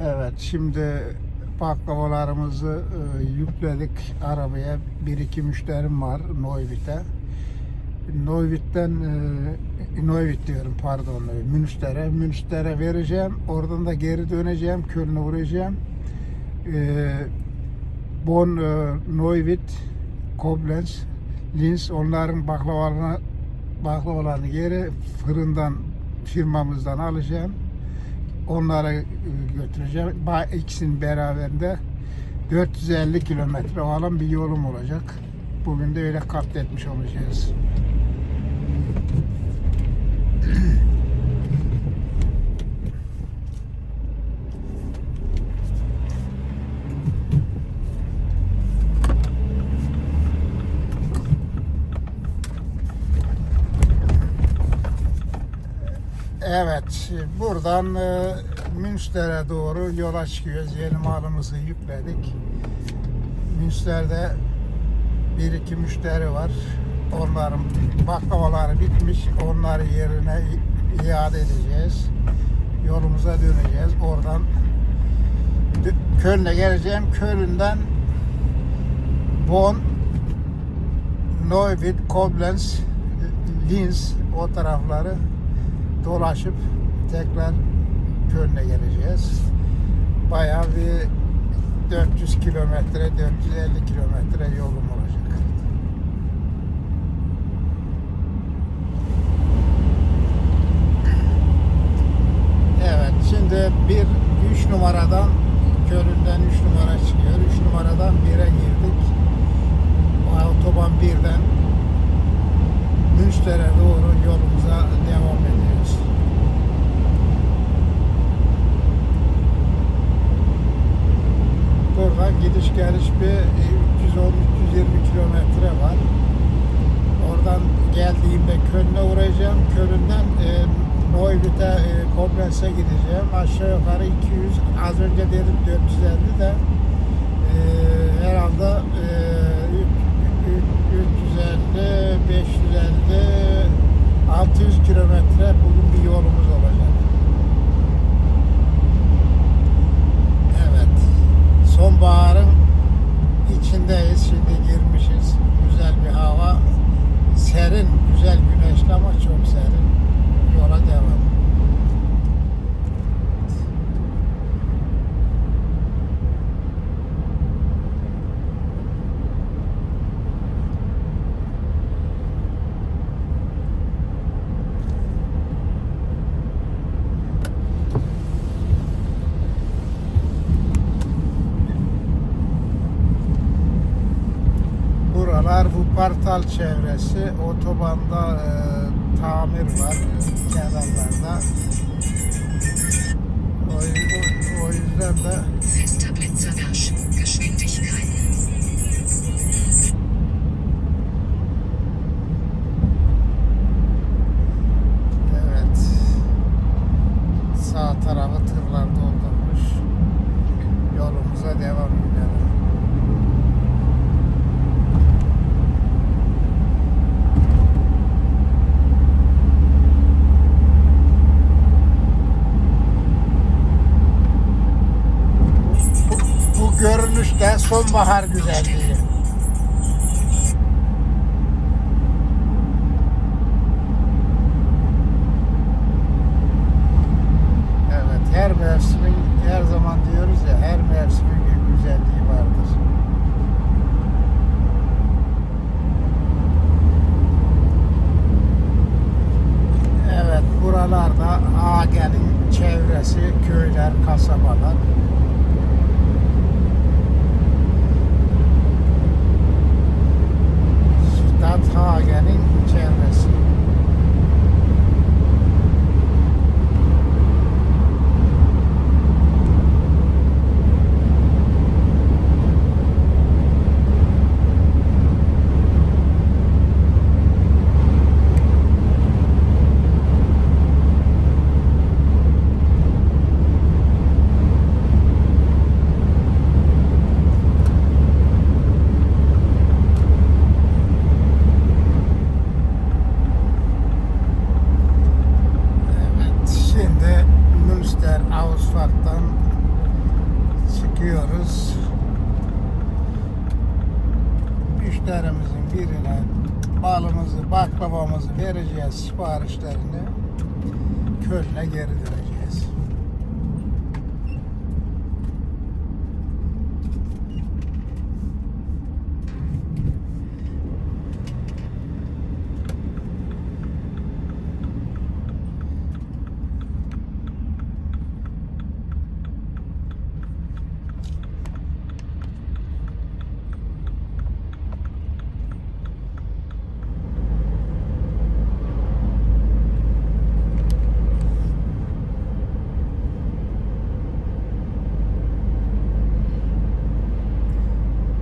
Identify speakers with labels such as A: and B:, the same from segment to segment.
A: Evet şimdi baklavalarımızı e, yükledik arabaya. Bir iki müşterim var Neuwitt'e. Neuwitt'ten e, Neuwitt diyorum pardon Münster'e. Münster'e vereceğim. Oradan da geri döneceğim. Köln'e uğrayacağım. E, Bonn, e, Neuwitt, Koblenz, Linz onların baklavalarını baklavalarını geri fırından firmamızdan alacağım. Onlara e, götüreceğim. İkisinin beraberinde 450 kilometre olan bir yolum olacak. Bugün de öyle katletmiş olacağız. Evet, buradan e, Münster'e doğru yola çıkıyoruz. Yeni malımızı yükledik. Münster'de bir iki müşteri var. Onların baklavaları bitmiş. Onları yerine iade edeceğiz. Yolumuza döneceğiz. Oradan Köln'e geleceğim. Köln'den Bonn, Neuwied, Koblenz, Linz o tarafları dolaşıp tekrar Köln'e geleceğiz. Bayağı bir 400 kilometre, 450 kilometre yolum olacak. Evet, şimdi bir 3 numaradan Köln'den 3 numara çıkıyor. 3 numaradan 1'e girdik. Otoban 1'den Münster'e doğru yolumuza devam ediyoruz. Buradan gidiş geliş bir 310-320 kilometre var. Oradan geldiğimde Köln'e uğrayacağım. Köln'den e, Neuwitt'e, e, Koblenz'e gideceğim. Aşağı yukarı 200, az önce dedim 450 de e, herhalde e, üç- üç- 350, 550, 600 kilometre bugün bir yolumuz olacak. Evet. Sonbaharın içindeyiz. Şimdi girmişiz. Güzel bir hava. Serin, güzel güneşli ama çok serin. Yola devam. Partal çevresi. Otobanda e, tamir var kenarlarda. O, o, o yüzden de खूब बाहर गुजारी siparişlerini. Köln'e geri döneceğiz.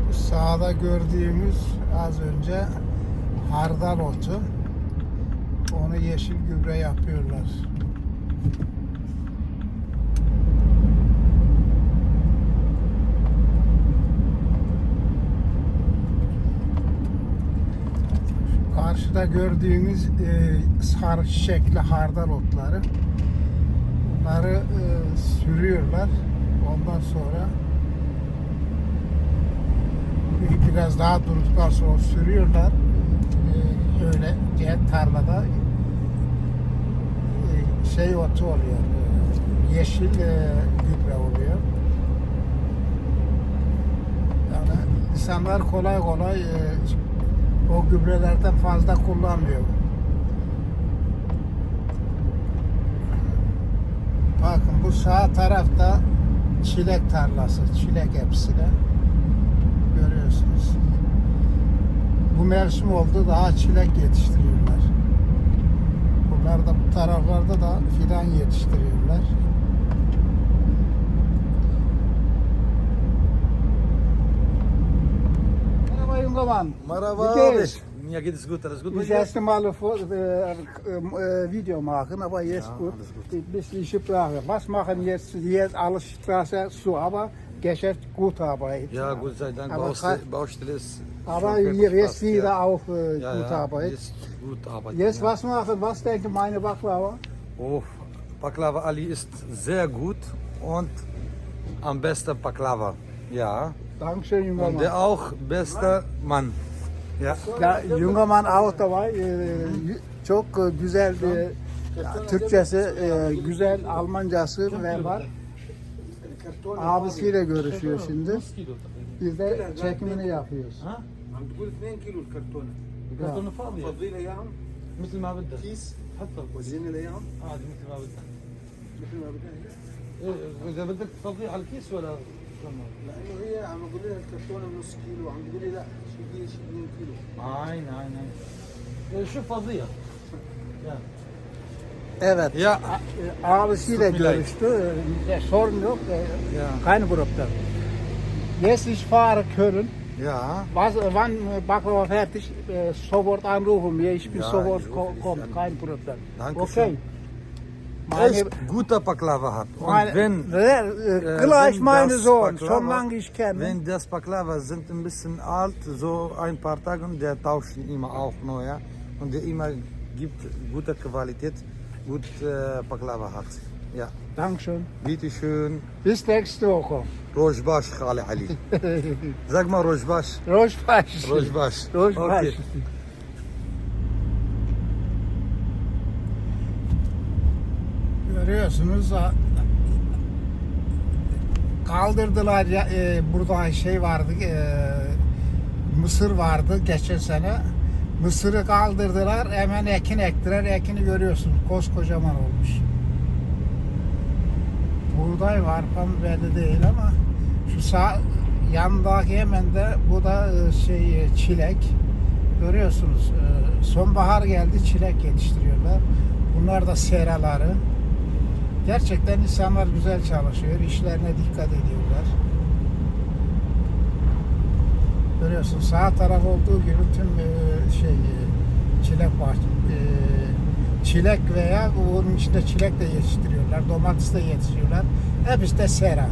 A: Bu Sağda gördüğümüz az önce hardal otu. Onu yeşil gübre yapıyorlar. Karşıda gördüğümüz e, sarı çiçekli hardal otları. Bunları e, sürüyorlar. Ondan sonra biraz daha durduktan sonra sürüyorlar. Ee, öyle diğer tarlada e, şey otu oluyor. e, Yeşil e, gübre oluyor. Yani insanlar kolay kolay e, o gübrelerden fazla kullanmıyor. Bakın bu sağ tarafta çilek tarlası, çilek hepsi de görüyorsunuz. Bu mevsim oldu daha çilek yetiştiriyorlar. Bunlar da bu taraflarda da fidan yetiştiriyorlar. Merhaba Yungaman.
B: Merhaba abi. Mir geht es gut, alles gut
A: Das erste Mal vor, äh, äh, Video machen, aber jetzt
B: Ja,
A: gut.
B: gut.
A: Ein bisschen Sprache. Was machen jetzt, jetzt alles Straße zu, aber Geschäft gut Arbeit.
B: Ja, Gott sei Dank,
A: Aber
B: Baustelle, Baustelle ist
A: Aber hier jetzt
B: fast,
A: wieder
B: ja.
A: auch äh,
B: ja,
A: gut
B: ja,
A: Arbeit.
B: Jetzt gut Arbeit.
A: Jetzt
B: ja.
A: was machen? Was denken meine Baklava?
B: Oh, Baklava Ali ist sehr gut und am besten Baklava. Ja.
A: Dankeschön, junger
B: Und der
A: Mann.
B: auch beste Mann. Ja.
A: Ya, junger Mann auch dabei. Ee, çok güzel e, Türkçesi, e, güzel Almancası ve var. Abisiyle görüşüyor şimdi. Biz de çekimini yapıyoruz.
B: ها؟
C: عم تقول 2 كيلو الكرتونه
B: الكرتونة فاضية
C: فضيله اياهم
B: مثل ما بدك
C: كيس
B: حطها
C: وزين لي اياهم
B: عادي مثل ما بدك
C: مثل ما بدها هي
B: إيه، إذا بدك تفضيه على الكيس ولا
C: لانه هي عم تقول لي الكرتونه نص كيلو عم تقول لي لا شي كيلو شي 2 كيلو
B: عين عين عين إيه، شوف فضية يا
A: Evet.
B: Ya.
A: E, Abisiyle
B: Tut Milay.
A: görüştü. E, sorun yok. E,
B: Ja.
A: Kein Problem. Jetzt ich fahre Köln.
B: Ja.
A: Was, wann Baklava fertig? Äh, sofort anrufen mir. Ich bin
B: Ja,
A: sofort
B: ich rufe
A: ko-
B: dich
A: kommt.
B: an.
A: Kein Problem.
B: Dankeschön.
A: Okay. Meine,
B: Echt guter Baklava hat. Und
A: meine,
B: wenn,
A: äh,
B: äh,
A: gleich
B: wenn
A: meine
B: das
A: Sohn,
B: Baklava-
A: schon lange ich kenne.
B: wenn das Baklava sind ein bisschen alt, so ein paar Tage, und der tauscht immer auch neu. Und der immer gibt gute Qualität, gut äh, Baklava hat. Ja.
A: Dankeschön.
B: Bitte schön.
A: Bis nächste Woche.
B: Rojbaş Khali Ali. Sag mal Rojbaş.
A: Rojbaş.
B: Rojbaş.
A: Rojbaş.
B: Okay.
A: Görüyorsunuz kaldırdılar ya e, burada şey vardı e, mısır vardı geçen sene mısırı kaldırdılar hemen ekin ektiler ekini görüyorsunuz koskocaman olmuş buğday var falan belli değil ama şu sağ yandaki hemen de bu da e, şey e, çilek görüyorsunuz e, sonbahar geldi çilek yetiştiriyorlar bunlar da seraları Gerçekten insanlar güzel çalışıyor. işlerine dikkat ediyorlar. Görüyorsun sağ taraf olduğu gibi tüm e, şey e, çilek var. E, çilek veya onun içinde çilek de yetiştiriyorlar. Domates de yetiştiriyorlar. Hepsi de sera.